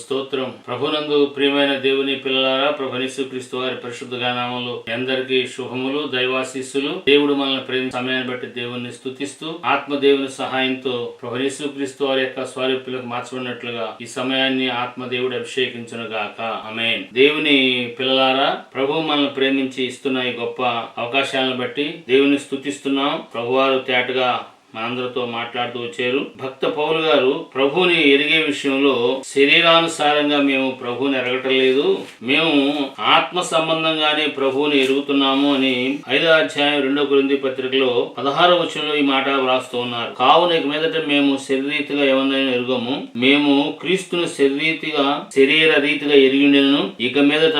ప్రభు స్తోత్రం. ప్రభునందు ప్రియమైన దేవుని పిల్లలారా ప్రభు క్రీస్తు వారి పరిశుద్ధ గానామంలో అందరికీ శుభములు దైవాశీస్సులు. దేవుడు మనల్ని ప్రేమ సమయాన్ని బట్టి దేవుణ్ణి స్థుతిస్తూ ఆత్మ దేవుని సహాయంతో ప్రభు క్రీస్తు వారి యొక్క స్వరూపులకు మార్చబడినట్లుగా ఈ సమయాన్ని ఆత్మ దేవుడు అభిషేకించును గాక అమేన్ దేవుని పిల్లలారా ప్రభు మనల్ని ప్రేమించి ఇస్తున్న ఈ గొప్ప అవకాశాలను బట్టి దేవుని స్తుతిస్తున్నాం. ప్రభువారు తేటగా మనందరితో మాట్లాడుతూ వచ్చారు భక్త పౌలు గారు ప్రభుని ఎరిగే విషయంలో శరీరానుసారంగా మేము ప్రభుని ఎరగటం లేదు. మేము ఆత్మ సంబంధంగానే ప్రభువుని ఎరుగుతున్నాము అని ఐదో అధ్యాయం రెండో గురింది పత్రికలో పదహారో వచనంలో ఈ మాట వ్రాస్తూ ఉన్నారు. కావున ఇక మీదట మేము శరీరీతిగా ఏమన్నా ఎరుగము. మేము క్రీస్తును శరీరీతిగా శరీర రీతిగా ఎరిగిండెను ఇక మీదట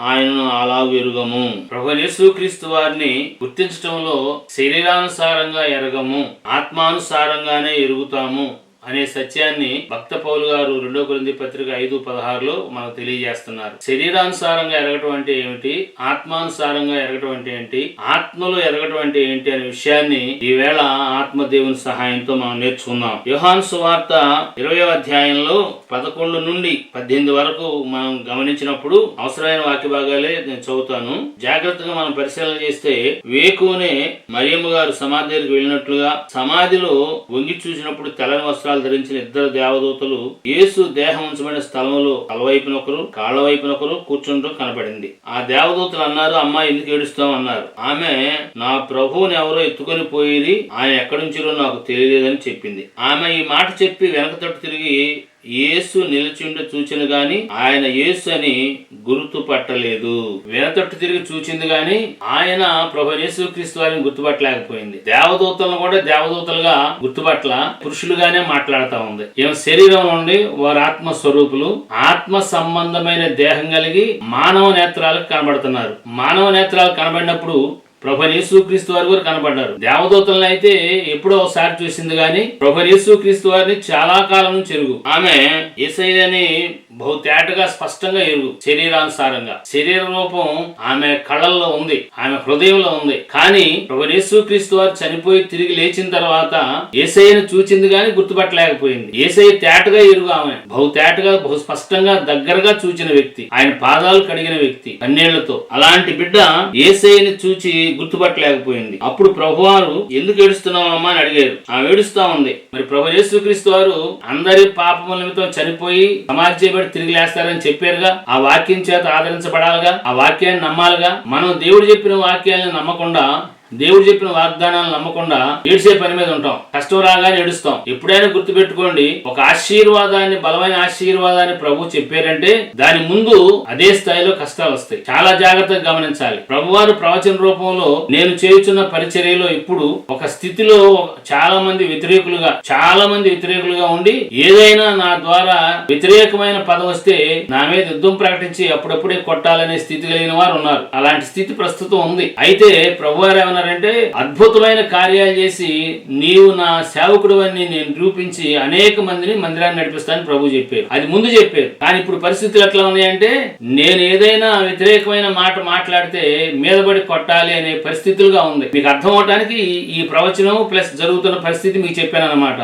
ఆయనను అలాగ ఎరుగము. ప్రభు యేసు క్రీస్తు వారిని గుర్తించటంలో శరీరానుసారంగా ఎరగము. ఆత్మానుసారంగానే ఎరుగుతాము. అనే సత్యాన్ని భక్త పౌలు గారు రెండో కొరింది పత్రిక ఐదు పదహారులో మనకు తెలియజేస్తున్నారు. శరీరానుసారంగా ఎరగటం అంటే ఏమిటి? ఆత్మానుసారంగా ఎరగటం అంటే ఏంటి? ఆత్మలో ఎరగటం అంటే ఏంటి అనే విషయాన్ని ఈవేళ ఆత్మదేవుని సహాయంతో మనం నేర్చుకుందాం. యోహాన్ సువార్త ఇరవై అధ్యాయంలో పదకొండు నుండి పద్దెనిమిది వరకు మనం గమనించినప్పుడు అవసరమైన వాక్య భాగాలే నేను చదువుతాను. జాగ్రత్తగా మనం పరిశీలన చేస్తే వేకునే మరియమ్మ గారు సమాధి దగ్గరికి వెళ్ళినట్లుగా సమాధిలో వంగి చూసినప్పుడు తెల్లని వస్త్రాలు ధరించిన ఇద్దరు దేవదూతలు యేసు దేహం ఉంచబడిన స్థలంలో తలవైపునొకరు కాళ్ళ వైపునొకరు కూర్చుంటూ కనపడింది. ఆ దేవదూతలు అన్నారు అమ్మాయి ఎందుకు ఏడుస్తాం అన్నారు. ఆమె నా ప్రభువుని ఎవరో ఎత్తుకొని పోయి ఆయన ఎక్కడి నుంచిరో నాకు తెలియలేదని చెప్పింది. ఆమె ఈ మాట చెప్పి వెనక తట్టు తిరిగి యేసు నిలిచిండ చూచిన గాని ఆయన యేసు అని గుర్తు పట్టలేదు వెనతట్టు తిరిగి చూచింది గాని ఆయన ప్రభు యేసు క్రీస్తు వారిని గుర్తుపట్టలేకపోయింది. దేవదూతలను కూడా దేవదూతలుగా గుర్తుపట్ల పురుషులుగానే మాట్లాడుతా ఉంది. ఏం శరీరం నుండి వారి ఆత్మ స్వరూపులు ఆత్మ సంబంధమైన దేహం కలిగి మానవ నేత్రాలకు కనబడుతున్నారు. మానవ నేత్రాలు కనబడినప్పుడు ప్రభు యేసుక్రీస్తు వారి కూడా కనబడ్డారు. దేవదూతలను అయితే ఎప్పుడో ఒకసారి చూసింది గాని ప్రభు యేసుక్రీస్తు వారిని చాలా కాలం నుంచి ఎరుగు. ఆమె ఏసైని బహు తేటగా స్పష్టంగా ఎరుగు. శరీరానుసారంగా. శరీర రూపం ఆమె కళ్ళల్లో ఉంది. ఆమె హృదయంలో ఉంది. కానీ ప్రభు యేసుక్రీస్తు వారు చనిపోయి తిరిగి లేచిన తర్వాత ఏసైను చూచింది గాని గుర్తుపట్టలేకపోయింది. ఏసై తేటగా ఎరుగు ఆమె. బహు తేటగా బహు స్పష్టంగా దగ్గరగా చూచిన వ్యక్తి. ఆయన పాదాలు కడిగిన వ్యక్తి. కన్నీళ్ళతో. అలాంటి బిడ్డ ఏసైని చూచి గుర్తుపట్టలేకపోయింది. అప్పుడు ప్రభువారు ఎందుకు ఏడుస్తున్నావమ్మా? అని అడిగారు. ఆమె ఏడుస్తా ఉంది మరి ప్రభు యేసుక్రీస్తు వారు అందరి పాపముల నిమిత్తం చనిపోయి సమాధి చేయబడి తిరిగి లేస్తారని చెప్పారుగా. ఆ వాక్యం చేత ఆదరించబడాలిగా. ఆ వాక్యాన్ని నమ్మాలిగా. మనం దేవుడు చెప్పిన వాక్యాలను నమ్మకుండా దేవుడు చెప్పిన వాగ్దానాలు నమ్మకుండా ఏడ్చే పని మీద ఉంటాం. కష్టం రాగానే ఏడుస్తాం. ఎప్పుడైనా గుర్తుపెట్టుకోండి ఒక ఆశీర్వాదాన్ని బలమైన ఆశీర్వాదాన్ని ప్రభు చెప్పారంటే దాని ముందు అదే స్థాయిలో కష్టాలు వస్తాయి. చాలా జాగ్రత్తగా గమనించాలి. ప్రభువారు ప్రవచన రూపంలో నేను చేయుచున్న పరిచర్యలో ఇప్పుడు ఒక స్థితిలో చాలా మంది వ్యతిరేకులుగా చాలా మంది వ్యతిరేకులుగా ఉండి ఏదైనా నా ద్వారా వ్యతిరేకమైన పదం వస్తే నా మీద యుద్ధం ప్రకటించి అప్పుడప్పుడే కొట్టాలనే స్థితి కలిగిన వారు ఉన్నారు. అలాంటి స్థితి ప్రస్తుతం ఉంది. అయితే ప్రభువారు ఏమన్నారంటే అద్భుతమైన కార్యాలు చేసి నీవు నా సేవకుడు అని నేను నిరూపించి అనేక మందిని మందిరాన్ని నడిపిస్తానని ప్రభు చెప్పారు. అది ముందు చెప్పారు. కానీ ఇప్పుడు పరిస్థితులు ఎట్లా ఉన్నాయంటే నేను ఏదైనా వ్యతిరేకమైన మాట మాట్లాడితే మీదబడి కొట్టాలి అనే పరిస్థితులుగా ఉంది. మీకు అర్థం అవడానికి ఈ- ఈ ప్రవచనం ప్లస్ జరుగుతున్న పరిస్థితి మీకు చెప్పాను అనమాట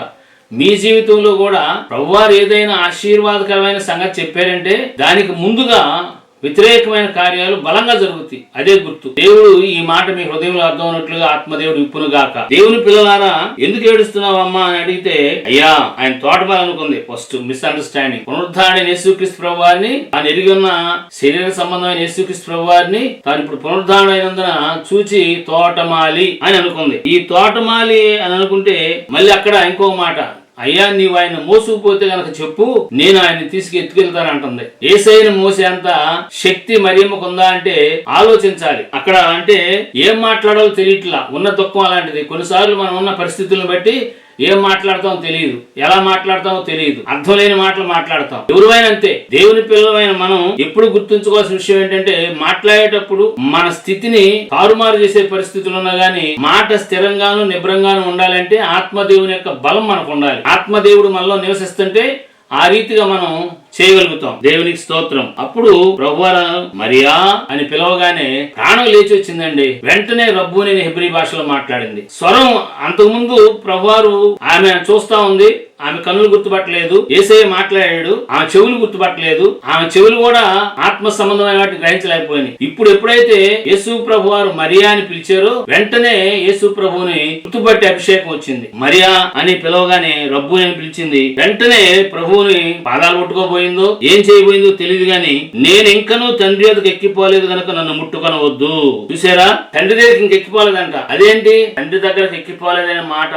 మీ జీవితంలో కూడా ప్రభువారు ఏదైనా ఆశీర్వాదకరమైన సంగతి చెప్పారంటే దానికి ముందుగా వ్యతిరేకమైన కార్యాలు బలంగా జరుగుతాయి. అదే గుర్తు. దేవుడు ఈ మాట మీ హృదయంలో అర్థం అయినట్లుగా ఆత్మదేవుడు ఇప్పును గాక దేవుని పిల్లలారా ఎందుకు ఏడుస్తున్నావమ్మా అని అడిగితే అయ్యా ఆయన తోటపాలనుకుంది ఫస్ట్ మిస్అండర్స్టాండింగ్. పునరుద్ధారణ యేసుక్రీస్తు ప్రభు వారిని తాను ఎరిగి ఉన్న శరీర సంబంధమైన యేసుక్రీస్తు ప్రభు వారిని తాను ఇప్పుడు పునరుద్ధారణ అయినందున చూచి తోటమాలి అని అనుకుంది. ఈ తోటమాలి అని అనుకుంటే మళ్ళీ అక్కడ ఇంకో మాట అయ్యా నీవు ఆయన మోసుకుపోతే గనక చెప్పు నేను ఆయన తీసుకు ఎత్తుకెళ్తానంటుంది ఏసైన మోసేంత శక్తి మరియమ్మకు ఉందా అంటే ఆలోచించాలి. అక్కడ అంటే ఏం మాట్లాడాలో తెలియట్లా. ఉన్న దుఃఖం అలాంటిది. కొన్నిసార్లు మనం ఉన్న పరిస్థితులను బట్టి ఏం మాట్లాడతామో తెలియదు. ఎలా మాట్లాడతామో తెలియదు. అర్థం లేని మాటలు మాట్లాడతాం. ఎవరివైనా అంతే దేవుని పిల్లలైన మనం ఎప్పుడు గుర్తుంచుకోవాల్సిన విషయం ఏంటంటే మాట్లాడేటప్పుడు మన స్థితిని తారుమారు చేసే పరిస్థితులు ఉన్నా గానీ మాట స్థిరంగాను నిబ్రంగాను ఉండాలంటే ఆత్మదేవుని యొక్క బలం మనకు ఉండాలి. ఆత్మదేవుడు మనలో నివసిస్తుంటే ఆ రీతిగా మనం చేయగలుగుతాం. దేవునికి స్తోత్రం. అప్పుడు ప్రభువారా మరియా అని పిలవగానే ప్రాణం లేచి వచ్చిందండి. వెంటనే రబ్బుని హెబ్రి భాషలో మాట్లాడింది. స్వరం అంతకుముందు ప్రభువారు ఆమె చూస్తా ఉంది. ఆమె కన్నులు గుర్తుపట్టలేదు ఏసయ్య మాట్లాడాడు ఆమె చెవులు గుర్తుపట్టలేదు ఆమె చెవులు కూడా ఆత్మ సంబంధమైన వాటి గ్రహించలేకపోయినాయి. ఇప్పుడు ఎప్పుడైతే యేసు ప్రభు వారు మరియా అని పిలిచారో వెంటనే యేసు ప్రభుని గుర్తుపట్టి అభిషేకం వచ్చింది. మరియా అని పిలవగానే రబ్బు అని పిలిచింది. వెంటనే ప్రభువుని పాదాలు ముట్టుకోబోయిందో ఏం చేయబోయిందో తెలియదు గాని నేను ఇంకనూ తండ్రి వద్దకు ఎక్కిపోలేదు కనుక నన్ను ముట్టుకొనవద్దు. చూసారా? తండ్రి దగ్గరికి ఇంక ఎక్కిపోలేదంట. అదేంటి? తండ్రి దగ్గరకు ఎక్కిపోలేదనే మాట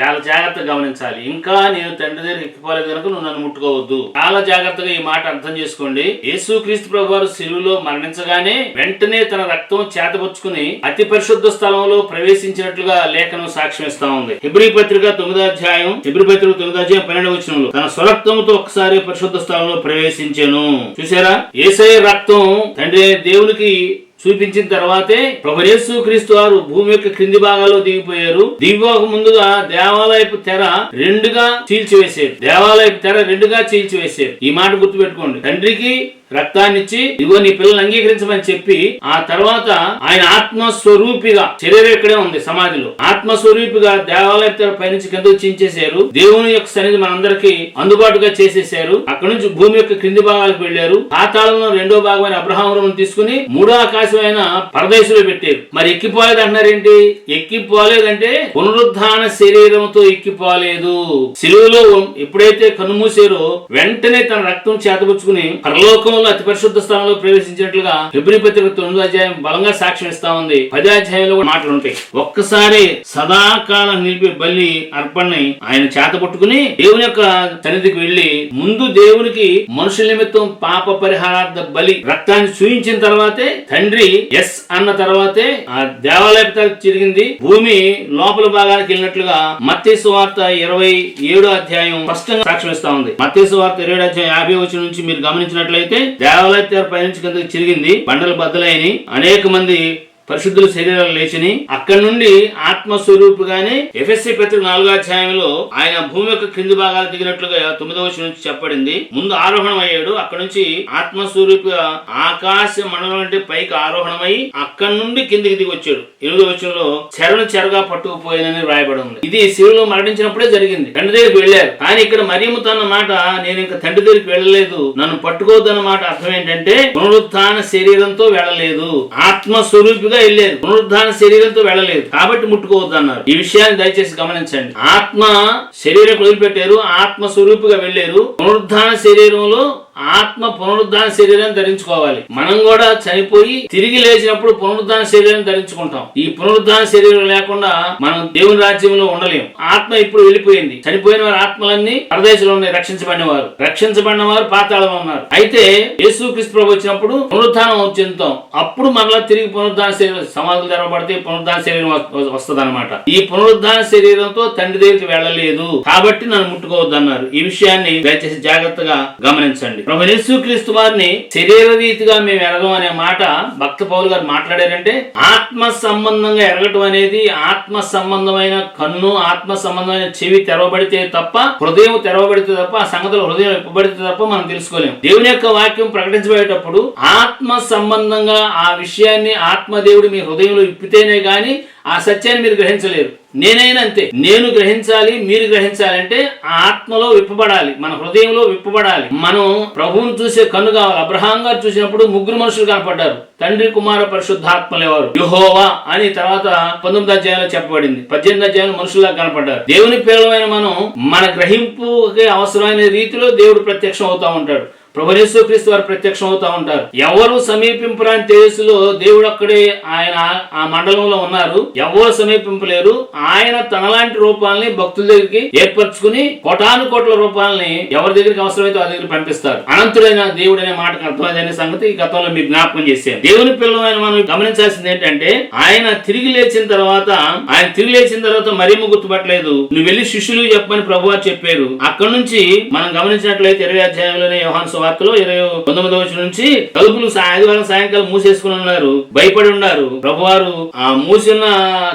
చాలా జాగ్రత్తగా గమనించాలి. ఇంకా నేను తండ్రి దగ్గర ఎక్కిపోలేదు కనుక నువ్వు నన్ను ముట్టుకోవద్దు. చాలా జాగ్రత్తగా ఈ మాట అర్థం చేసుకోండి. యేసు క్రీస్తు ప్రభు వారు సిలువులో మరణించగానే వెంటనే తన రక్తం చేతపరుచుకుని అతి పరిశుద్ధ స్థలంలో ప్రవేశించినట్లుగా లేఖనం సాక్ష్యం ఇస్తా ఉంది. హిబ్రి పత్రిక తొమ్మిదో అధ్యాయం హిబ్రి పత్రిక తొమ్మిదో అధ్యాయం పన్నెండు వచనంలో తన స్వరక్తంతో ఒకసారి పరిశుద్ధ స్థలంలో ప్రవేశించాను. చూసారా? ఏసఐ రక్తం తండ్రి దేవునికి చూపించిన తర్వాతే ప్రభు క్రీస్తు వారు భూమి యొక్క క్రింది భాగాల్లో దిగిపోయారు. దిగిపోక ముందుగా దేవాలయపు తెర రెండుగా చీల్చివేశారు దేవాలయపు తెర రెండుగా చీల్చివేశారు ఈ మాట గుర్తుపెట్టుకోండి. తండ్రికి రక్తాన్నిచ్చి ఇదిగో నీ పిల్లల్ని అంగీకరించమని చెప్పి ఆ తర్వాత ఆయన ఆత్మస్వరూపిగా శరీరం ఇక్కడే ఉంది సమాధిలో. ఆత్మస్వరూపిగా దేవాలయ పైనుంచి కింద చించేశారు. దేవుని యొక్క సన్నిధి మనందరికి అందుబాటుగా చేసేసారు అక్కడ నుంచి భూమి యొక్క క్రింది భాగాలకు వెళ్ళారు పాతాళంలో రెండో భాగమైన అబ్రహాం తీసుకుని మూడో ఆకాశమైన పరదేశంలో పెట్టారు. మరి ఎక్కిపోలేదు అంటున్నారేంటి? ఎక్కిపోలేదంటే పునరుద్ధాన శరీరంతో ఎక్కిపోలేదు. సిలువలో ఎప్పుడైతే కన్నుమూసారో వెంటనే తన రక్తం చేతపుచ్చుకుని పరలోకంలో అతి పరిశుద్ధ స్థానంలో ప్రవేశించినట్లుగా ఫిబ్రి పత్రిక తొమ్మిదో అధ్యాయం బలంగా సాక్ష్యం ఇస్తా ఉంది. పది అధ్యాయంలో కూడా మాటలు ఉంటాయి. ఒక్కసారి సదాకాలం నిలిపి బలి అర్పణని ఆయన చేత పట్టుకుని దేవుని యొక్క సన్నిధికి వెళ్ళి ముందు దేవునికి మనుషుల నిమిత్తం పాప పరిహారార్థ బలి రక్తాన్ని చూయించిన తర్వాతే తండ్రి ఎస్ అన్న తర్వాతే ఆ దేవాలయ జరిగింది భూమి లోపల భాగానికి వెళ్ళినట్లుగా మత్స్య వార్త ఇరవై ఏడో అధ్యాయం స్పష్టంగా సాక్ష్యం ఇస్తా ఉంది. మత్స్య వార్త ఇరవై ఏడు అధ్యాయం యాభై వచ్చిన నుంచి మీరు గమనించినట్లయితే దేవాలయ తెర పైనుంచి చిరిగింది. బండలు బద్దలైన అనేక మంది పరిశుద్ధుల శరీరాలు లేచిని అక్కడి నుండి ఆత్మస్వరూపుగానే ఎఫ్ఎస్సి పత్రిక నాలుగో అధ్యాయంలో ఆయన భూమి యొక్క క్రింది భాగాలు దిగినట్లుగా తొమ్మిదవ నుంచి చెప్పబడింది. ముందు ఆరోహణం అయ్యాడు. అక్కడ నుంచి ఆత్మస్వరూపుగా ఆకాశ మండలం అంటే పైకి ఆరోహణమై అక్కడి నుండి కిందికి దిగి వచ్చాడు. ఎనిమిదో వచనంలో చెరను చెరగా పట్టుకుపోయినని రాయబడి ఉంది. ఇది శివులో మరణించినప్పుడే జరిగింది. తండ్రి దగ్గరికి వెళ్ళారు. కానీ ఇక్కడ మరియము తన మాట నేను ఇంకా తండ్రి దగ్గరికి వెళ్ళలేదు. నన్ను పట్టుకోవద్దన్న మాట అర్థం ఏంటంటే పునరుత్న శరీరంతో వెళ్ళలేదు. ఆత్మస్వరూపిగా వెళ్ళలేదు పునరుద్ధాన శరీరంతో వెళ్ళలేదు. కాబట్టి ముట్టుకోవద్దు అన్నారు. ఈ విషయాన్ని దయచేసి గమనించండి. ఆత్మ శరీరం వదిలిపెట్టారు. ఆత్మ స్వరూపుగా వెళ్ళారు. పునరుద్ధాన శరీరంలో ఆత్మ పునరుద్ధాన శరీరాన్ని ధరించుకోవాలి. మనం కూడా చనిపోయి తిరిగి లేచినప్పుడు పునరుద్ధాన శరీరం ధరించుకుంటాం. ఈ పునరుద్ధాన శరీరం లేకుండా మనం దేవుని రాజ్యంలో ఉండలేం. ఆత్మ ఇప్పుడు వెళ్ళిపోయింది. చనిపోయిన వారి ఆత్మలన్నీ పరదేశంలో ఉన్నాయి. రక్షించబడిన వారు రక్షించబడిన వారు పాతాళం ఉన్నారు. అయితే యేసు క్రీస్తు ప్రభు వచ్చినప్పుడు పునరుద్ధానం చెందుతాం. అప్పుడు మరలా తిరిగి పునరుద్ధాన శరీరం సమాధులు తెరవబడితే పునరుద్ధాన శరీరం వస్తుంది అనమాట ఈ పునరుద్ధాన శరీరంతో తండ్రి దగ్గరికి వెళ్ళలేదు. కాబట్టి నన్ను ముట్టుకోవద్దన్నారు. ఈ విషయాన్ని దయచేసి జాగ్రత్తగా గమనించండి. ప్రభు యేసుక్రీస్తు వారిని శరీర రీతిగా మేము ఎరగం అనే మాట భక్త పౌరు గారు మాట్లాడారంటే ఆత్మ సంబంధంగా ఎరగటం అనేది ఆత్మ సంబంధమైన కన్ను ఆత్మ సంబంధమైన చెవి తెరవబడితే తప్ప హృదయం తెరవబడితే తప్ప ఆ సంగతులు హృదయం ఇప్పబడితే తప్ప మనం తెలుసుకోలేము దేవుని యొక్క వాక్యం ప్రకటించబడేటప్పుడు ఆత్మ సంబంధంగా ఆ విషయాన్ని ఆత్మదేవుడు మీ హృదయంలో ఇప్పితేనే గాని ఆ సత్యాన్ని మీరు గ్రహించలేరు. నేనైనా అంతే నేను గ్రహించాలి మీరు గ్రహించాలంటే ఆ ఆత్మలో విప్పబడాలి మన హృదయంలో విప్పబడాలి. మనం ప్రభువును చూసే కన్ను కావాలి. అబ్రహాం గారు చూసినప్పుడు ముగ్గురు మనుషులు కనపడ్డారు. తండ్రి కుమార పరిశుద్ధాత్మలేవారు యుహోవా అని తర్వాత పంతొమ్మిది అధ్యాయంలో చెప్పబడింది. పద్దెనిమిది అధ్యాయంలో మనుషుల్లా కనపడ్డారు. దేవుని పిల్లలమైన మనం మన గ్రహింపుకి అవసరమైన రీతిలో దేవుడు ప్రత్యక్షం అవుతా ఉంటాడు. ప్రభునేశ్వ క్రీస్తు వారు ప్రత్యక్షం అవుతా ఉంటారు. ఎవరు సమీపింపరాని తేజస్సులో దేవుడు అక్కడే ఆయన ఆ మండలంలో ఉన్నారు. ఎవరు సమీపింపలేరు. ఆయన తనలాంటి రూపాలని భక్తుల దగ్గరికి ఏర్పరచుకుని కోటాను కోట్ల రూపాలని ఎవరి దగ్గరికి అవసరమైతే వారి దగ్గర పంపిస్తారు. అనంతుడైన దేవుడు అనే మాటకు అర్థమైందనే సంగతి ఈ గతంలో మీకు జ్ఞాపకం చేశాను. దేవుని పిల్లలైన మనం గమనించాల్సింది ఏంటంటే ఆయన తిరిగి లేచిన తర్వాత ఆయన తిరిగి లేచిన తర్వాత మరేమో గుర్తుపట్టలేదు. నువ్వు వెళ్ళి శిష్యులు చెప్పమని ప్రభు చెప్పారు. అక్కడ నుంచి మనం గమనించినట్లయితే ఇరవై అధ్యాయంలోనే యోహాను వార్తలో ఇరవై పంతొమ్మిది వచ్చి నుంచి తలుపులు ఆదివారం సాయంకాలం మూసేసుకుని ఉన్నారు భయపడి ఉన్నారు. ప్రభువారు ఆ మూసిన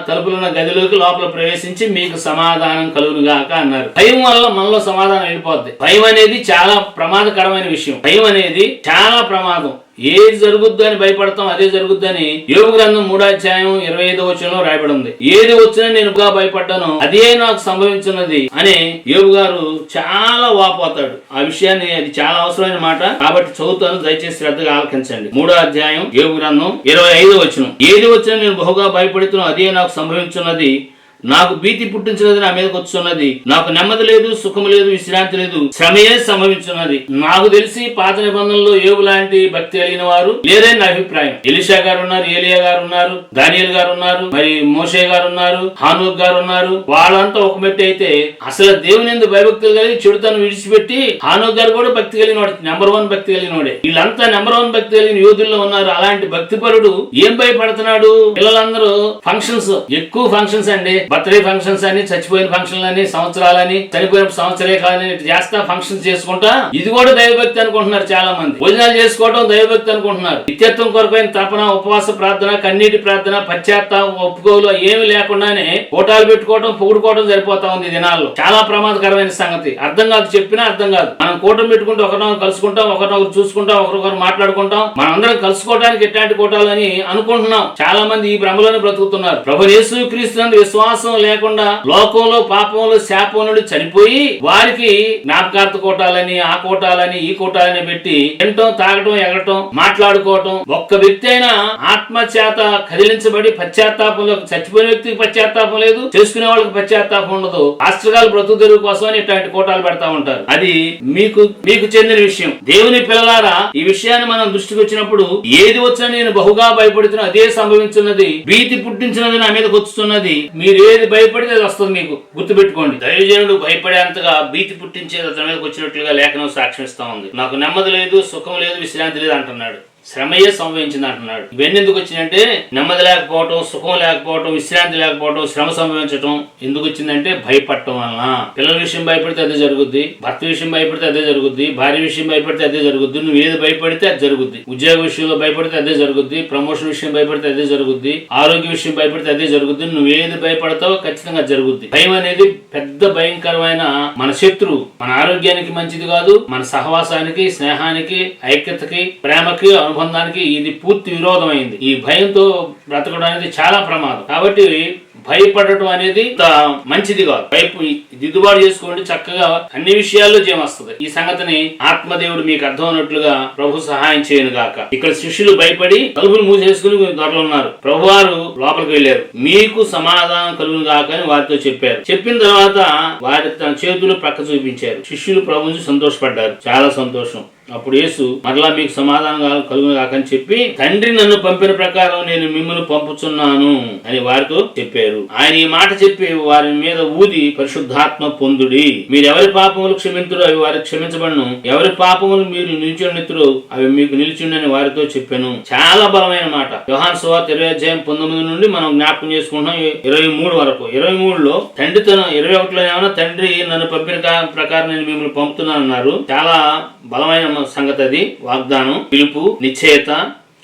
తలుపులున్న గదిలోకి లోపల ప్రవేశించి మీకు సమాధానం కలుగును గాక అన్నారు. భయం వల్ల మనలో సమాధానం వెళ్ళిపోద్ది. భయం అనేది చాలా ప్రమాదకరమైన విషయం. భయం అనేది చాలా ప్రమాదం. ఏది జరుగుద్దు అని భయపడతాం అదే జరుగుద్దని యోగ గ్రంథం మూడాధ్యాయం ఇరవై ఐదో వచనంలో రాయబడి ఉంది ఏది వచ్చినా నేను గా భయపడ్డాను అదే నాకు సంభవించినది అని యోగు గారు చాలా వాపోతాడు. ఆ విషయాన్ని అది చాలా అవసరమైన మాట. కాబట్టి చదువుతాను దయచేసి శ్రద్ధగా ఆలకించండి. మూడో అధ్యాయం యోగ గ్రంథం ఇరవై ఐదో వచనం. ఏది వచ్చినా నేను బహుగా భయపడుతున్నాను అదే నాకు సంభవించున్నది నాకు భీతి పుట్టించినది నా మీదకి వచ్చున్నది. నాకు నెమ్మది లేదు సుఖం లేదు విశ్రాంతి లేదు శ్రమయే సంభవించున్నది. నాకు తెలిసి పాత నిబంధనలో ఏవు లాంటి భక్తి కలిగిన వారు లేదని నా అభిప్రాయం. ఎలిషా గారు ఉన్నారు ఏలియా గారు ఉన్నారు దానియల్ గారు ఉన్నారు మరి మోషే గారు ఉన్నారు హానూక్ గారు ఉన్నారు వాళ్ళంతా ఒక మెట్టు అయితే అసలు దేవుని ఎందుకు భయభక్తులు కలిగి చెడుతను విడిచిపెట్టి హానూక్ గారు కూడా భక్తి కలిగిన వాడు నెంబర్ వన్ భక్తి కలిగిన వాడే వీళ్ళంతా నెంబర్ వన్ భక్తి కలిగిన యోధుల్లో ఉన్నారు. అలాంటి భక్తిపరుడు ఏం భయపడుతున్నాడు? పిల్లలందరూ ఫంక్షన్స్ ఎక్కువ ఫంక్షన్స్ అండి. బర్త్డే ఫంక్షన్స్ అని చచ్చిపోయిన ఫంక్షన్లని అని సంవత్సరాలని చనిపోయిన సంవత్సరే కాదని చేస్తా ఫంక్షన్స్ చేసుకుంటా ఇది కూడా దైవభక్తి అనుకుంటున్నారు చాలా మంది భోజనాలు చేసుకోవడం దైవభక్తి అనుకుంటున్నారు. నిత్యత్వం కొరకైన తపన ఉపవాస ప్రార్థన కన్నీటి ప్రార్థన పశ్చాత్తాపం ఒప్పుకోలు ఏమి లేకుండానే కోటాలు పెట్టుకోవడం పొగుడుకోవడం సరిపోతా ఉంది దినాల్లో. చాలా ప్రమాదకరమైన సంగతి. అర్థం కాదు చెప్పినా అర్థం కాదు. మనం కూటమి పెట్టుకుంటే ఒకరినొకరు కలుసుకుంటాం ఒకరినొకరు చూసుకుంటాం ఒకరికొకరు మాట్లాడుకుంటాం. మనందరం కలుసుకోవడానికి ఎట్లాంటి కూటాలని అనుకుంటున్నాం. చాలా మంది ఈ భ్రమలోనే బ్రతుకుతున్నారు. ప్రభు యేసు క్రీస్తు విశ్వాసం లేకుండా లోకంలో పాపంలో శాపం నుండి చనిపోయి వారికి జ్ఞాపకార్థ కోటాలని ఆ కోటాలని ఈ కోటాలని పెట్టి తినటం తాగటం ఎగటం మాట్లాడుకోవటం ఒక్క వ్యక్తి అయినా ఆత్మచేత కదిలించబడి పశ్చాత్తాపంలో చచ్చిపోయిన వ్యక్తికి పశ్చాత్తాపం లేదు చేసుకునే వాళ్ళకి పశ్చాత్తాపం ఉండదు. ఆస్ట్రగాలు బ్రతుకు తెరుగు కోసం అని ఇట్లాంటి కోటాలు పెడతా ఉంటారు. అది మీకు మీకు చెందిన విషయం. దేవుని పిల్లలారా ఈ విషయాన్ని మనం దృష్టికి వచ్చినప్పుడు ఏది వచ్చినా నేను బహుగా భయపడుతున్నా అదే సంభవించున్నది భీతి పుట్టించినది నా మీదకి వస్తున్నది. మీరు ఏది భయపడితే అది వస్తుంది మీకు. గుర్తుపెట్టుకోండి. దైవజనుడు భయపడేంతగా భీతి పుట్టించేది అతని మీదకి వచ్చినట్లుగా లేఖనం సాక్ష్యమిస్తా ఉంది. నాకు నెమ్మది లేదు సుఖం లేదు విశ్రాంతి లేదు అంటున్నాడు. శ్రమయే సంభవించింది అంటున్నాడు. ఇవన్నీ ఎందుకు వచ్చిందంటే నెమ్మది లేకపోవటం సుఖం లేకపోవటం విశ్రాంతి లేకపోవటం శ్రమ సంభవించటం ఎందుకు వచ్చిందంటే భయపడటం వలన. పిల్లల విషయం భయపడితే అదే జరుగుద్ది భర్త విషయం భయపడితే అదే జరుగుద్ది భార్య విషయం భయపడితే అదే జరుగుద్ది నువ్వు ఏది భయపడితే అది జరుగుద్ది. ఉద్యోగ విషయంలో భయపడితే అదే జరుగుద్ది ప్రమోషన్ విషయం భయపడితే అదే జరుగుద్ది ఆరోగ్య విషయం భయపడితే అదే జరుగుద్ది నువ్వు ఏది భయపడతావో ఖచ్చితంగా జరుగుద్ది. భయం అనేది పెద్ద భయంకరమైన మన శత్రువు మన ఆరోగ్యానికి మంచిది కాదు మన సహవాసానికి స్నేహానికి ఐక్యతకి ప్రేమకి ఒప్పందానికి ఇది పూర్తి విరోధమైంది. ఈ భయంతో బ్రతకడం అనేది చాలా ప్రమాదం. కాబట్టి భయపడటం అనేది మంచిది కాదు. భయపు దిద్దుబాటు చేసుకోండి చక్కగా అన్ని విషయాల్లో జయం ఈ సంగతిని ఆత్మదేవుడు మీకు అర్థమైనట్లుగా ప్రభు సహాయం చేయను గాక. ఇక్కడ శిష్యులు భయపడి తలుపులు మూసేసుకుని ధరలు ఉన్నారు. ప్రభువారు లోపలికి వెళ్ళారు. మీకు సమాధానం కలుగును గాక అని వారితో చెప్పారు. చెప్పిన తర్వాత వారి తన చేతులు ప్రక్క చూపించారు. శిష్యులు ప్రభుని సంతోషపడ్డారు. చాలా సంతోషం. అప్పుడు యేసు మరలా మీకు సమాధానం కలుగు కలుగును కాకని చెప్పి తండ్రి నన్ను పంపిన ప్రకారం నేను మిమ్మల్ని పంపుచున్నాను అని వారితో చెప్పారు. ఆయన ఈ మాట చెప్పి వారి మీద ఊది పరిశుద్ధాత్మ పొందుడి. మీరు ఎవరి పాపములు క్షమింతురు అవి వారికి క్షమించబడను. ఎవరి పాపములు మీరు నిలిచుండెత్తురు అవి మీకు నిలిచిండని వారితో చెప్పాను. చాలా బలమైన మాట. వ్యవహాన్ సువార్త ఇరవై అధ్యాయం పంతొమ్మిది నుండి మనం జ్ఞాపకం చేసుకుంటున్నాం ఇరవై మూడు వరకు. ఇరవై మూడులో తండ్రి తన ఇరవై ఒకటిలో ఏమైనా తండ్రి నన్ను పంపిన ప్రకారం నేను మిమ్మల్ని పంపుతున్నాను అన్నారు చాలా బలమైన సంగతి అది వాగ్దానం పిలుపు నిశ్చయత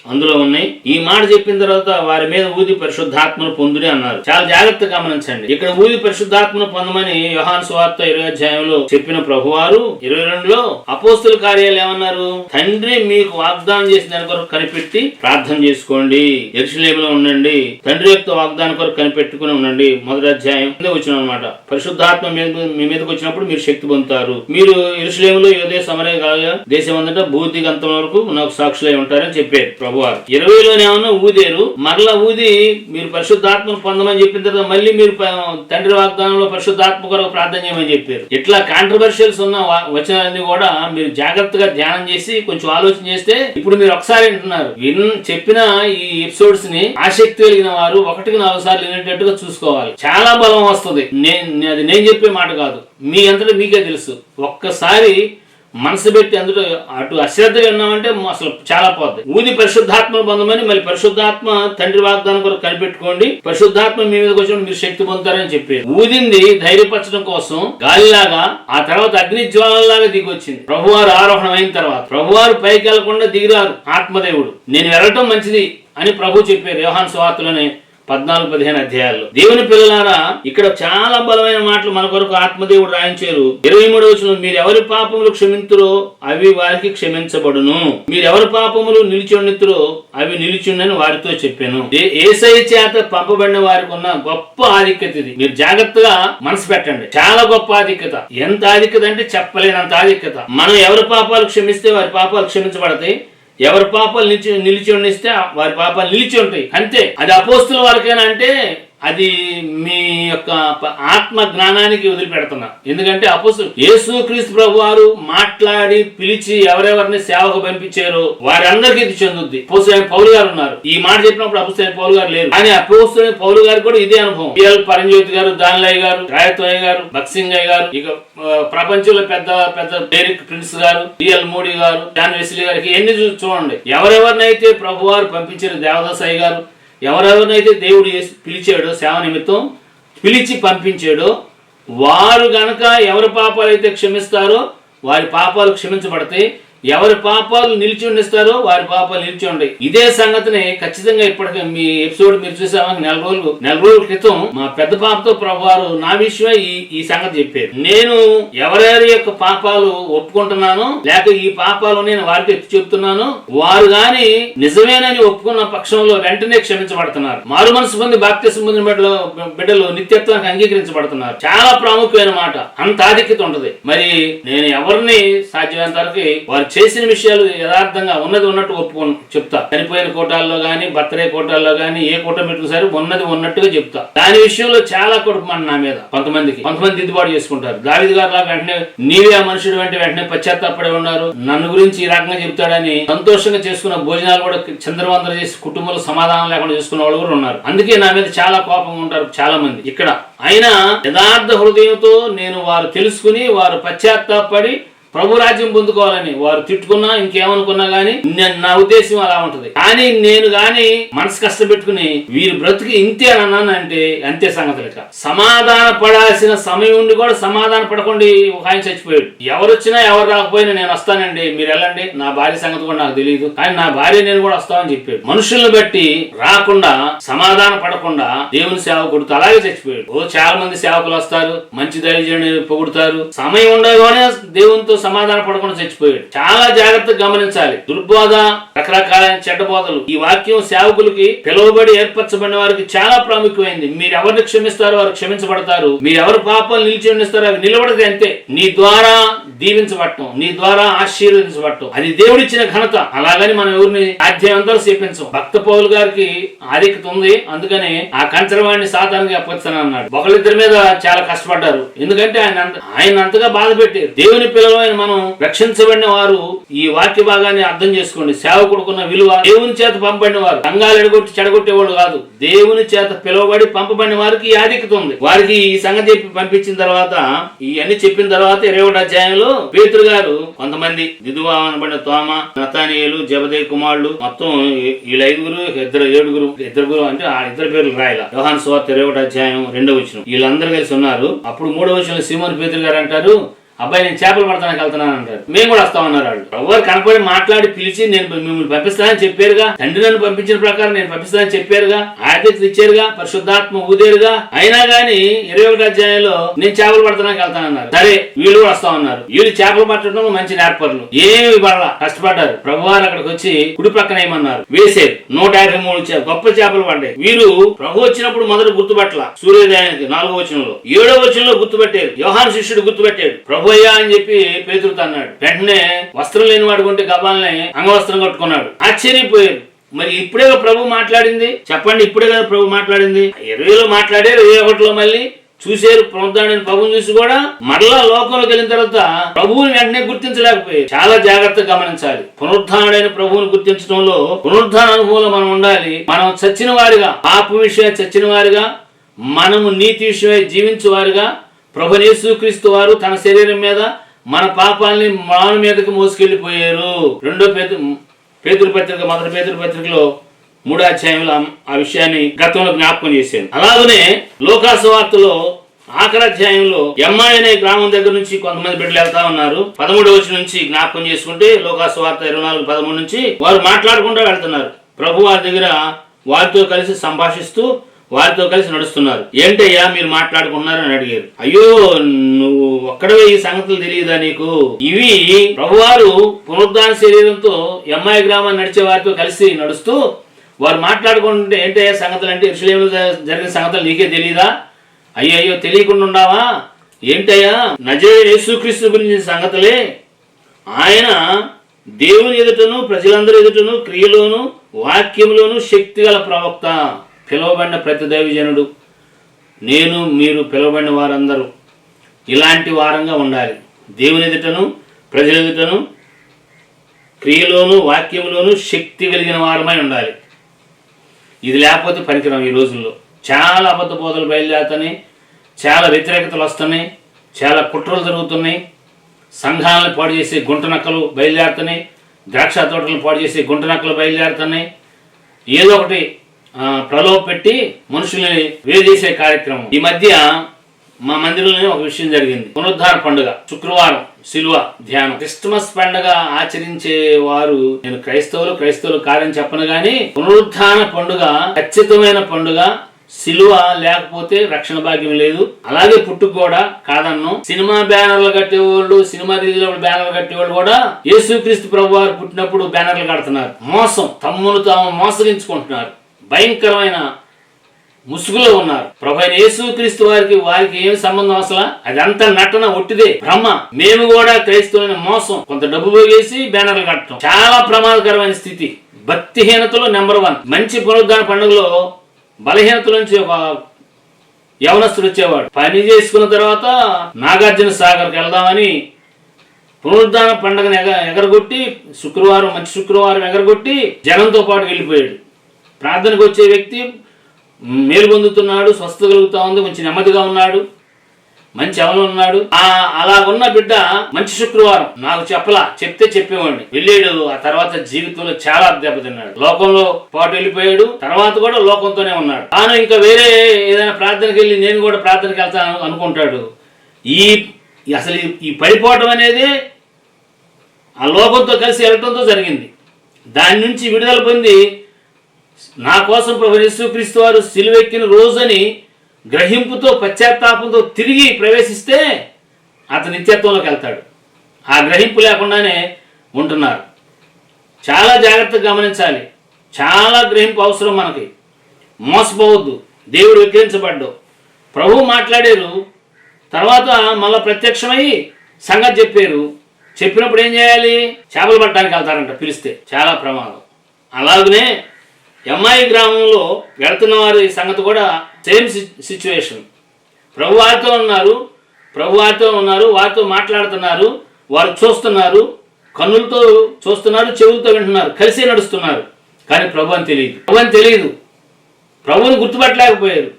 అందులో ఉన్నాయి. ఈ మాట చెప్పిన తర్వాత వారి మీద ఊది పరిశుద్ధాత్మను పొందుని అన్నారు. చాలా జాగ్రత్తగా గమనించండి. ఇక్కడ ఊది పరిశుద్ధాత్మను పొందమని యోహాన్ సువార్త ఇరవై అధ్యాయంలో చెప్పిన ప్రభువారు ఇరవై రెండులో అపోస్తుల కార్యాలు ఏమన్నారు? తండ్రి మీకు వాగ్దానం చేసిన దాని కొరకు కనిపెట్టి ప్రార్థన చేసుకోండి. ఎరుసలేములో ఉండండి. తండ్రి యొక్క వాగ్దానం కొరకు కనిపెట్టుకుని ఉండండి. మొదటి అధ్యాయం వచ్చిన అనమాట పరిశుద్ధాత్మ మీద- మీ మీదకి వచ్చినప్పుడు మీరు శక్తి పొందుతారు. మీరు ఎరుసలేములో యోదే సమరే కాగా దేశం అంతటా భూతి గంతం వరకు నాకు సాక్షులై ఉంటారని చెప్పారు. ప్రభువారు. ఇరవైలోనేమన్నా ఊదేరు? మరలా ఊది మీరు పరిశుద్ధాత్మను పొందమని చెప్పిన తర్వాత మళ్ళీ మీరు తండ్రి వాగ్దానంలో పరిశుద్ధాత్మ కొరకు ప్రార్థన చేయమని చెప్పారు. ఇట్లా కాంట్రవర్షియల్స్ ఉన్న వచనాలన్నీ కూడా మీరు జాగ్రత్తగా ధ్యానం చేసి కొంచెం ఆలోచన చేస్తే ఇప్పుడు మీరు ఒకసారి వింటున్నారు. విన్ చెప్పిన ఈ ఎపిసోడ్స్ని ఆసక్తి కలిగిన వారు ఒకటికి నాలుగు సార్లు వినేటట్టుగా చూసుకోవాలి. చాలా బలం వస్తుంది. నేను అది నేను చెప్పే మాట కాదు. మీ అంతటా మీకే తెలుసు. ఒక్కసారి మనసు పెట్టి అందులో అటు అశ్రద్ధగా ఉన్నామంటే అసలు చాలా పోద్ది. ఊది పరిశుద్ధాత్మ బంధమని మళ్ళీ పరిశుద్ధాత్మ తండ్రి వాగ్దానం కూడా కనిపెట్టుకోండి. పరిశుద్ధాత్మ మీ మీదకి వచ్చినప్పుడు మీరు శక్తి పొందుతారని చెప్పారు. ఊదింది ధైర్యపరచడం కోసం గాలిలాగా ఆ తర్వాత అగ్ని జ్వాలలాగా దిగి వచ్చింది ప్రభువారు ఆరోహణం అయిన తర్వాత ప్రభువారు పైకి వెళ్ళకుండా దిగిరారు ఆత్మదేవుడు. నేను వెళ్ళటం మంచిది అని ప్రభు చెప్పారు యోహాన్ స్వార్తలోనే. పద్నాలుగు పదిహేను అధ్యాయాల్లో. దేవుని పిల్లలారా ఇక్కడ చాలా బలమైన మాటలు మన కొరకు ఆత్మదేవుడు రాయించారు. ఇరవై మూడు వచ్చిన మీరు ఎవరి పాపములు క్షమింతురో అవి వారికి క్షమించబడును. మీరు ఎవరి పాపములు నిలిచి అవి నిలిచుండని వారితో చెప్పాను. ఏసై చేత పంపబడిన వారికి ఉన్న గొప్ప ఆధిక్యత ఇది. మీరు జాగ్రత్తగా మనసు పెట్టండి. చాలా గొప్ప ఆధిక్యత. ఎంత ఆధిక్యత అంటే చెప్పలేనంత ఆధిక్యత. మనం ఎవరి పాపాలు క్షమిస్తే వారి పాపాలు క్షమించబడతాయి? ఎవరి పాపాలు నిలిచి నిలిచి ఉండిస్తే వారి పాపాలు నిలిచి ఉంటాయి. అంతే. అది అపోస్తుల వారికైనా అంటే అది మీ యొక్క ఆత్మ జ్ఞానానికి వదిలిపెడుతున్నా. ఎందుకంటే అపోసు యేసు క్రీస్తు ప్రభు వారు మాట్లాడి పిలిచి ఎవరెవరిని సేవకు పంపించారో వారందరికీ ఇది చెందుద్ది. అపోస్తులైన పౌరు గారు ఉన్నారు. ఈ మాట చెప్పినప్పుడు అపోస్తులైన పౌరు గారు లేరు. కానీ అపోస్తులైన పౌరు గారు కూడా ఇదే అనుభవం. పిఎల్ పరంజ్యోతి గారు దానిలయ్య గారు రాయత్వయ్య గారు భక్సింగయ్య గారు ఇక ప్రపంచంలో పెద్ద పెద్ద డెరిక్ ప్రిన్స్ గారు డిఎల్ మోడీ గారు జాన్ వెస్లీ గారికి ఎన్ని చూడండి. ఎవరెవరినైతే ప్రభు వారు పంపించారు దేవదాసాయి గారు ఎవరెవరినైతే దేవుడు పిలిచాడో సేవ నిమిత్తం పిలిచి పంపించాడో వారు గనక ఎవరి పాపాలు అయితే క్షమిస్తారో వారి పాపాలు క్షమించబడతాయి. ఎవరి పాపాలు నిలిచి ఉండిస్తారో వారి పాపాలు నిలిచి ఉండయి ఇదే సంగతిని ఖచ్చితంగా ఇప్పటికి మీ ఎపిసోడ్ మీరు చూసామని నెల రోజులు నెల రోజుల క్రితం మా పెద్ద పాపతో ప్రభువారు నా విషయమే ఈ ఈ సంగతి చెప్పారు. నేను ఎవరెవరి యొక్క పాపాలు ఒప్పుకుంటున్నాను లేక ఈ పాపాలు నేను వారికి ఎత్తి చెప్తున్నాను వారు గాని నిజమేనని ఒప్పుకున్న పక్షంలో వెంటనే క్షమించబడుతున్నారు. మారు మనసు పొంది బాప్తిసం పొందిన బిడ్డలు బిడ్డలు నిత్యత్వానికి అంగీకరించబడుతున్నారు. చాలా ప్రాముఖ్యమైన మాట. అంత ఆధిక్యత ఉంటది. మరి నేను ఎవరిని సాధ్యమైనంత వరకు వారు చేసిన విషయాలు యథార్థంగా ఉన్నది ఉన్నట్టు ఒప్పుకొని చెప్తా. చనిపోయిన కోటాల్లో కానీ బర్త్డే కోటాల్లో కానీ ఏ కోట సరే ఉన్నది ఉన్నట్టుగా చెప్తా. దాని విషయంలో చాలా కుటుంబం నా మీద కొంతమందికి. కొంతమంది దిద్దుబాటు చేసుకుంటారు. దావిది గారు వెంటనే నీవే ఆ మనుషుడు అంటే వెంటనే పశ్చాత్తాపడే ఉన్నారు. నన్ను గురించి ఈ రకంగా చెప్తాడని సంతోషంగా చేసుకున్న భోజనాలు కూడా చంద్రవందర చేసి కుటుంబంలో సమాధానం లేకుండా చేసుకున్న వాళ్ళు కూడా ఉన్నారు. అందుకే నా మీద చాలా కోపం ఉంటారు చాలా మంది. ఇక్కడ అయినా యథార్థ హృదయంతో నేను వారు తెలుసుకుని వారు పశ్చాత్తాపడి ప్రభు రాజ్యం పొందుకోవాలని వారు తిట్టుకున్నా ఇంకేమనుకున్నా గానీ నేను- నా ఉద్దేశం అలా ఉంటది. కానీ నేను గాని మనసు కష్టపెట్టుకుని వీరు బ్రతికి ఇంతే అని అంటే అంతే సంగతి లెక్క. సమాధాన పడాల్సిన సమయం ఉండి కూడా సమాధాన పడకుండా ఒక ఆయన చచ్చిపోయాడు. ఎవరు వచ్చినా ఎవరు రాకపోయినా నేను వస్తానండి మీరు వెళ్ళండి నా భార్య సంగతి కూడా నాకు తెలియదు కానీ నా భార్య నేను కూడా వస్తామని చెప్పాడు. మనుషుల్ని బట్టి రాకుండా సమాధాన పడకుండా దేవుని సేవ కొడుతూ అలాగే చచ్చిపోయాడు. ఓ చాలా మంది సేవకులు వస్తారు మంచి దైవజనుని పొగుడుతారు. సమయం ఉండగానే దేవునితో సమాధాన పడకుండా చచ్చిపోయాడు. చాలా జాగ్రత్తగా గమనించాలి. దుర్బోధ రకరకాలైన చెడ్డ బోధలు. ఈ వాక్యం సేవకులకి పిలువబడి ఏర్పరచబడిన వారికి చాలా ప్రాముఖ్యమైంది. మీరు ఎవరిని క్షమిస్తారో వారు క్షమించబడతారు. మీరు ఎవరి పాపాలు నిలిచి ఉండిస్తారో అవి నిలబడదు అంతే. నీ ద్వారా దీవించబడటం నీ ద్వారా ఆశీర్వదించబడటం. అది దేవుడిచ్చిన ఘనత. అలాగని మనం ఎవరిని సాధ్యమంతా చేపించం భక్త పౌలు గారికి ఆధిక్యత ఉంది. అందుకని ఆ కంచరవాణ్ణి సాధారణంగా అప్పచ్చాను అన్నాడు. ఒకళ్ళిద్దరి మీద చాలా కష్టపడ్డారు. ఎందుకంటే ఆయన ఆయన అంతగా బాధ పెట్టారు. దేవుని పిల్లలమైన మనం రక్షించబడిన వారు ఈ వాక్య భాగాన్ని అర్థం చేసుకోండి. సేవకుడుకున్న విలువ దేవుని చేత పంపబడిన వారు. సంఘాలు ఎడగొట్టి చెడగొట్టేవాడు కాదు. దేవుని చేత పిలువబడి పంపబడిన వారికి ఆధిక్యత ఉంది. వారికి ఈ సంగతి చెప్పి పంపించిన తర్వాత ఇవన్నీ చెప్పిన తర్వాత ఇరవై ఒకటి అధ్యాయంలో పేతురు గారు కొంతమంది దిదువా అనబడిన తోమ నతానియలు జబదే కుమారుడు మొత్తం వీళ్ళ ఐదుగురు ఇద్దరు ఏడుగురు ఇద్దరు గురు అంటే ఆ ఇద్దరు పేర్లు రాయాల. యోహాన్ సువార్త ఇరవై ఒకటి అధ్యాయం రెండో వచ్చిన వీళ్ళందరూ కలిసి ఉన్నారు. అప్పుడు మూడో వచ్చిన సీమోన్ పేతురు గారు అంటారు అబ్బాయి నేను చేపలు పడతానికి వెళ్తున్నాను అంటారు. మేము కూడా వస్తామన్నారు వాళ్ళు. ఎవరు కనపడి మాట్లాడి పిలిచి నేను మిమ్మల్ని పంపిస్తానని చెప్పారుగా. తండ్రి నన్ను పంపించిన ప్రకారం నేను పంపిస్తానని చెప్పారుగా. ఆర్థిక ఇచ్చారుగా. పరిశుద్ధాత్మ ఊదేరుగా. అయినా గాని ఇరవై ఒకటి అధ్యాయంలో నేను చేపలు పడతానికి వెళ్తానన్నారు సరే వీళ్ళు కూడా వస్తామన్నారు వీళ్ళు చేపలు పట్టడం మంచి నేర్పర్లు. ఏమి పడలా కష్టపడ్డారు. ప్రభువారు అక్కడికి వచ్చి కుడి పక్కన ఏమన్నారు? వేసేది నూట యాభై మూడు గొప్ప చేపలు పడ్డాయి. వీరు ప్రభు వచ్చినప్పుడు మొదట గుర్తుపట్టల. సూర్యోదయానికి నాలుగో వచనంలో. ఏడో వచనంలో గుర్తుపెట్టారు. యోహాన్ శిష్యుడు గుర్తుపెట్టాడు. ప్రభు అయ్యా అని చెప్పి పేతురుతో అన్నాడు వెంటనే వస్త్రం లేని వాడు కొంటే గబాల్ని అంగవస్త్రం కట్టుకున్నాడు. ఆశ్చర్యపోయారు మరి ఇప్పుడే ప్రభు మాట్లాడింది? చెప్పండి ఇప్పుడే కదా ప్రభు మాట్లాడింది? ఇరవైలో మాట్లాడారు ఇరవై ఒకటిలో మళ్ళీ? చూసేరు పునరుద్ధారణ ప్రభుని చూసి కూడా మరలా లోకంలోకి వెళ్ళిన తర్వాత ప్రభువుని వెంటనే గుర్తించలేకపోయారు చాలా జాగ్రత్తగా గమనించాలి. పునరుద్ధానుడైన ప్రభువుని గుర్తించడంలో పునరుద్ధాన అనుభవంలో మనం ఉండాలి. మనం చచ్చిన వారిగా పాప విషయం చచ్చిన వారిగా మనము నీతి విషయమై జీవించేవారుగా వారిగా వారు తన శరీరం మీద మన పాపాలని మాను మీదకి మోసుకెళ్ళిపోయారు. రెండో పేతు పేతురు పత్రిక మొదటి పేతురు పత్రికలో మూడో అధ్యాయంలో ఆ- విషయాన్ని గతంలో జ్ఞాపకం చేశాను. అలాగనే లోకాసు వార్తలో ఆఖరాధ్యాయంలో ఎంఐ అనే గ్రామం దగ్గర నుంచి కొంతమంది బిడ్డలు వెళ్తా ఉన్నారు. పదమూడు వచ్చి నుంచి జ్ఞాపకం చేసుకుంటే లోకాసు వార్త ఇరవై నాలుగు పదమూడు నుంచి వారు మాట్లాడుకుంటూ వెళ్తున్నారు. ప్రభు వారి దగ్గర వారితో కలిసి సంభాషిస్తూ వారితో కలిసి నడుస్తున్నారు. ఏంటయ్యా మీరు మాట్లాడుకున్నారు అని అడిగారు. అయ్యో నువ్వు ఒక్కడవే ఈ సంగతులు తెలియదా నీకు? ఇవి ప్రభువారు పునరుద్ధాన శరీరంతో ఎంఐ గ్రామాన్ని నడిచే వారితో కలిసి నడుస్తూ వారు మాట్లాడుకుంటే ఏంటయ్యా సంగతులు అంటే ఇరుషులేములు జరిగిన సంగతులు నీకే తెలియదా అయ్యో అయ్యో తెలియకుండా ఉండావా ఏంటయ్యా? నజే యేసుక్రీస్తు గురించిన సంగతులే? ఆయన దేవుని ఎదుటను ప్రజలందరి ఎదుటను క్రియలోను వాక్యములోను శక్తిగల ప్రవక్త. పిలువబడిన ప్రతి దైవజనుడు నేను మీరు పిలువబడిన వారందరూ ఇలాంటి వారంగా ఉండాలి. దేవుని ఎదుటను ప్రజల ఎదుటను క్రియలోను వాక్యములోను శక్తి కలిగిన వారమై ఉండాలి. ఇది లేకపోతే పనికిరాం ఈ రోజుల్లో. చాలా అబద్ధ బోధలు బయలుదేరుతున్నాయి చాలా వ్యతిరేకతలు వస్తున్నాయి చాలా కుట్రలు జరుగుతున్నాయి సంఘాలను పాడు చేసే గుంటనక్కలు బయలుదేరుతున్నాయి ద్రాక్ష తోటలను పాడు చేసే గుంటనక్కలు బయలుదేరుతున్నాయి. ఏదో ఒకటి ప్రలోభ పెట్టి మనుషుల్ని వేరేసే కార్యక్రమం. ఈ మధ్య మా మందిరంలోనే ఒక విషయం జరిగింది. పునరుద్ధార పండుగ. శుక్రవారం శిలువ ధ్యానం. క్రిస్టమస్ పండుగ ఆచరించే వారు నేను క్రైస్తవులు క్రైస్తవులు కాదని చెప్పను గాని పునరుద్ధాన పండుగ ఖచ్చితమైన పండుగ. సిలువ లేకపోతే రక్షణ భాగ్యం లేదు. అలాగే పుట్టుక కూడా కాదన్ను. సినిమా బ్యానర్లు కట్టేవాళ్ళు సినిమా రిలీజ్ బ్యానర్లు కట్టేవాళ్ళు కూడా యేసుక్రీస్తు ప్రభు వారు పుట్టినప్పుడు బ్యానర్లు కడుతున్నారు. మోసం. తమ్మును తాము మోసగించుకుంటున్నారు. భయంకరమైన ముసుగులో ఉన్నారు. ప్రభు యేసు క్రీస్తు వారికి వారికి ఏం సంబంధం అసలు? అదంతా నటన ఒట్టిదే. భ్రమ. మేము కూడా క్రైస్తవులైన మోసం. కొంత డబ్బు పోగేసి బ్యానర్లు కట్టడం. చాలా ప్రమాదకరమైన స్థితి. భక్తిహీనతలో నెంబర్ వన్. మంచి పునరుద్ధాన పండుగలో బలహీనత నుంచి ఒక యవనస్తుడు వచ్చేవాడు. పని చేసుకున్న తర్వాత నాగార్జున సాగర్కి వెళ్దామని పునరుద్ధాన పండుగను ఎగ ఎగరగొట్టి శుక్రవారం మంచి శుక్రవారం ఎగరగొట్టి జనంతో పాటు వెళ్ళిపోయాడు. ప్రార్థనకు వచ్చే వ్యక్తి మేలు పొందుతున్నాడు స్వస్థ కలుగుతా ఉంది మంచి నెమ్మదిగా ఉన్నాడు మంచి అవలు ఉన్నాడు. ఆ అలా ఉన్న బిడ్డ మంచి శుక్రవారం. నాకు చెప్పలా చెప్తే చెప్పేవాడిని. వెళ్ళాడు ఆ తర్వాత జీవితంలో చాలా దెబ్బతిన్నాడు. లోకంలో పాటు వెళ్ళిపోయాడు తర్వాత కూడా లోకంతోనే ఉన్నాడు. తాను ఇంకా వేరే ఏదైనా ప్రార్థనకి వెళ్ళి నేను కూడా ప్రార్థనకి వెళ్తాను అనుకుంటాడు. ఈ అసలు ఈ- ఈ పడిపోవటం అనేది ఆ లోకంతో కలిసి వెళ్ళటంతో జరిగింది. దాని నుంచి విడుదల పొంది నా కోసం ప్రభు యేసుక్రీస్తు వారు సిలువెక్కిన రోజని గ్రహింపుతో పశ్చాత్తాపంతో తిరిగి ప్రవేశిస్తే అతను నిత్యత్వంలోకి వెళ్తాడు. ఆ గ్రహింపు లేకుండానే ఉంటున్నారు. చాలా జాగ్రత్తగా గమనించాలి. చాలా గ్రహింపు అవసరం మనకి. మోసపోవద్దు. దేవుడు విక్రయించబడ్డు ప్రభు మాట్లాడారు. తర్వాత మళ్ళా ప్రత్యక్షమై సంగతి చెప్పారు. చెప్పినప్పుడు ఏం చేయాలి? చేపలు పట్టడానికి వెళ్తారంట పిలిస్తే. చాలా ప్రమాదం. అలాగనే ఎంఐ గ్రామంలో వెళ్తున్న వారి సంగతి కూడా సేమ్ సిచ్యువేషన్ ప్రభు వారితో ఉన్నారు ప్రభు వారితో ఉన్నారు వారితో మాట్లాడుతున్నారు వారు చూస్తున్నారు కన్నులతో చూస్తున్నారు చెవులతో వింటున్నారు కలిసి నడుస్తున్నారు. కానీ ప్రభు అని తెలియదు. ప్రభు అని తెలియదు. ప్రభువుని గుర్తుపట్టలేకపోయారు.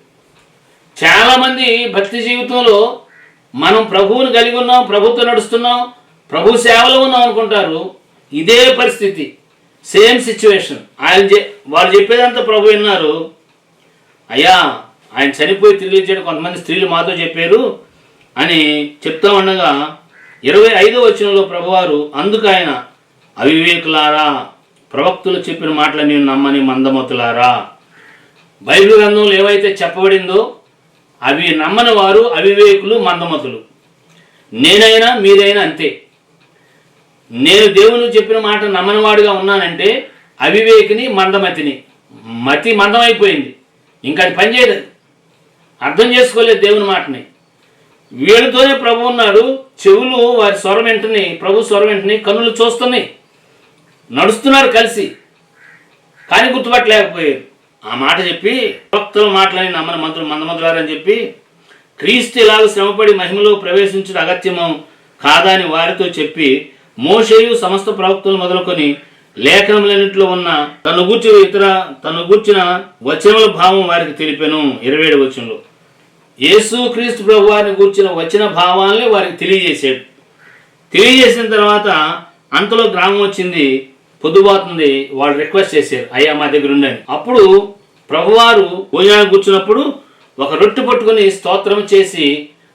చాలామంది భక్తి జీవితంలో మనం ప్రభువుని కలిగి ఉన్నాం ప్రభుత్వం నడుస్తున్నాం ప్రభు సేవలో ఉన్నాం అనుకుంటారు. ఇదే పరిస్థితి. సేమ్ సిచ్యువేషన్ ఆయన చె- వాళ్ళు చెప్పేదంతా ప్రభు విన్నారు. అయ్యా ఆయన చనిపోయి తిరిగి వచ్చాడు కొంతమంది స్త్రీలు మాతో చెప్పారు అని చెప్తా ఉండగా ఇరవై ఐదో వచనంలో ప్రభువారు అందుకు ఆయన అవివేకులారా ప్రవక్తులు చెప్పిన మాటలు నేను నమ్మని మందమతులారా. బైబిల్ గ్రంథంలో ఏవైతే చెప్పబడిందో అవి నమ్మని వారు అవివేకులు మందమతులు. నేనైనా మీరైనా అంతే. నేను దేవుని చెప్పిన మాట నమ్మనివాడుగా ఉన్నానంటే అవివేకిని మందమతిని. మతి మందమైపోయింది. ఇంకా అది పనిచేయదు అర్థం చేసుకోలేదు దేవుని మాటని. వీళ్ళతోనే ప్రభు ఉన్నాడు. చెవులు వారి స్వరం వెంటని ప్రభు స్వరం వెంటనే కన్నులు చూస్తున్నాయి. నడుస్తున్నారు కలిసి. కానీ గుర్తుపట్టలేకపోయారు. ఆ మాట చెప్పి భక్తుల మాటలని నమ్మని మంత్రులు మందమంతులారని చెప్పి క్రీస్తు ఇలాగ శ్రమపడి మహిమలో ప్రవేశించడం అగత్యము కాదని వారితో చెప్పి మోషేయు సమస్త ప్రవక్తలు మొదలుకొని లేఖనములన్నింటిలో ఉన్న తను గూర్చి ఇతర తను గూర్చిన వచనముల భావం వారికి తెలిపాను. ఇరవై ఏడు వచనంలో. యేసు క్రీస్తు ప్రభు వారిని గూర్చిన వచ్చిన భావాలనే వారికి తెలియజేశాడు తెలియజేసిన తర్వాత అంతలో గ్రామం వచ్చింది పొద్దుబాతుంది వాళ్ళు రిక్వెస్ట్ చేశారు అయ్యా మా దగ్గర ఉండని అప్పుడు ప్రభువారు భోజనానికి కూర్చున్నప్పుడు ఒక రొట్టె పట్టుకుని స్తోత్రం చేసి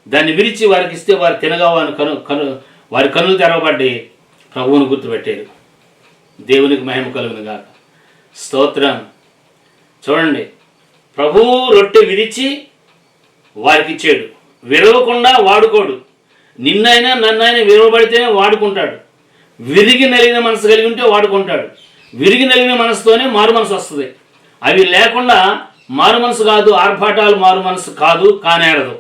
దాన్ని విరిచి వారికి ఇస్తే వారు తినగా వారిని కను కను వారి కన్నులు తెరవబడ్డి ప్రభువును గుర్తుపెట్టారు. దేవునికి మహిమ కలుగును గాక. స్తోత్రం. చూడండి. ప్రభువు రొట్టె విరిచి వారికి ఇచ్చాడు విరవకుండా వాడుకోడు. నిన్నైనా నన్నైనా విరవబడితేనే వాడుకుంటాడు. విరిగి నలిగిన మనసు కలిగి ఉంటే వాడుకుంటాడు. విరిగి నలిగిన మనసుతోనే మారు మనసు వస్తుంది. అవి లేకుండా మారు మనసు కాదు ఆర్భాటాలు మారు మనసు కాదు కానేరదు.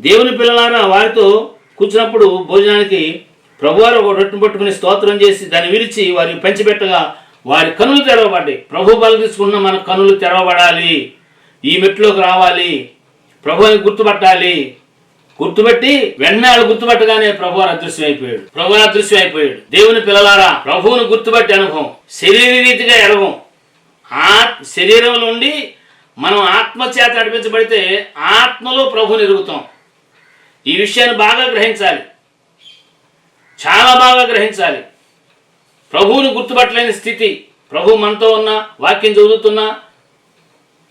దేవుని పిల్లలారా వారితో కూర్చున్నప్పుడు భోజనానికి ప్రభువారు ఒక రొట్టెను పట్టుకుని స్తోత్రం చేసి దాన్ని విరిచి వారికి పంచిపెట్టగా వారి కనులు తెరవబడ్డాయి. ప్రభు బల తీసుకున్న మన కనులు తెరవబడాలి. ఈ మెట్లోకి రావాలి. ప్రభుని గుర్తుపట్టాలి. గుర్తుపెట్టి వెంటనే వాళ్ళు గుర్తుపట్టగానే ప్రభు అదృశ్యం అయిపోయాడు ప్రభు అదృశ్యం అయిపోయాడు దేవుని పిల్లలారా ప్రభువును గుర్తుపట్టి అనుభవం. శరీర రీతిగా ఎడవం ఆ శరీరం నుండి మనం ఆత్మ చేత నడిపించబడితే ఆత్మలో ప్రభుని ఎరుగుతాం. ఈ విషయాన్ని బాగా గ్రహించాలి. చాలా బాగా గ్రహించాలి. ప్రభువుని గుర్తుపట్టలేని స్థితి. ప్రభు మనతో ఉన్న వాక్యం చదువుతున్నా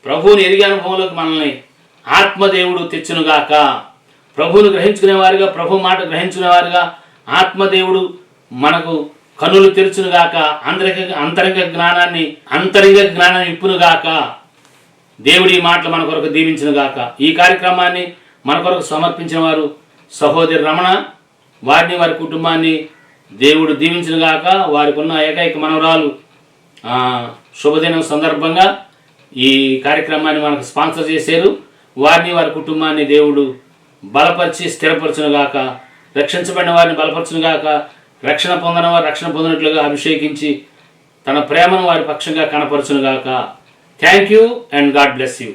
ప్రభువుని ఎరిగే అనుభవంలోకి మనల్ని ఆత్మదేవుడు తెచ్చునుగాక. ప్రభువును గ్రహించుకునేవారుగా ప్రభు మాట గ్రహించుకునేవారుగా ఆత్మదేవుడు మనకు కన్నులు తెరుచునుగాక అంతరిక అంతరంగ జ్ఞానాన్ని అంతరంగ జ్ఞానాన్ని ఇప్పునుగాక. దేవుడి ఈ మాటలు మన కొరకు దీవించునుగాక. ఈ కార్యక్రమాన్ని మన కొరకు సమర్పించిన వారు సహోదరి రమణ వారిని వారి కుటుంబాన్ని దేవుడు దీవించునుగాక వారికి ఉన్న ఏకైక మనవరాలు శుభదినం సందర్భంగా ఈ కార్యక్రమాన్ని మనకు స్పాన్సర్ చేశారు. వారిని వారి కుటుంబాన్ని దేవుడు బలపరిచి స్థిరపరచునుగాక రక్షించబడిన వారిని బలపరచునుగాక రక్షణ పొందిన వారు రక్షణ పొందినట్లుగా అభిషేకించి తన ప్రేమను వారి పక్షంగా కనపరచునుగాక thank you and God bless you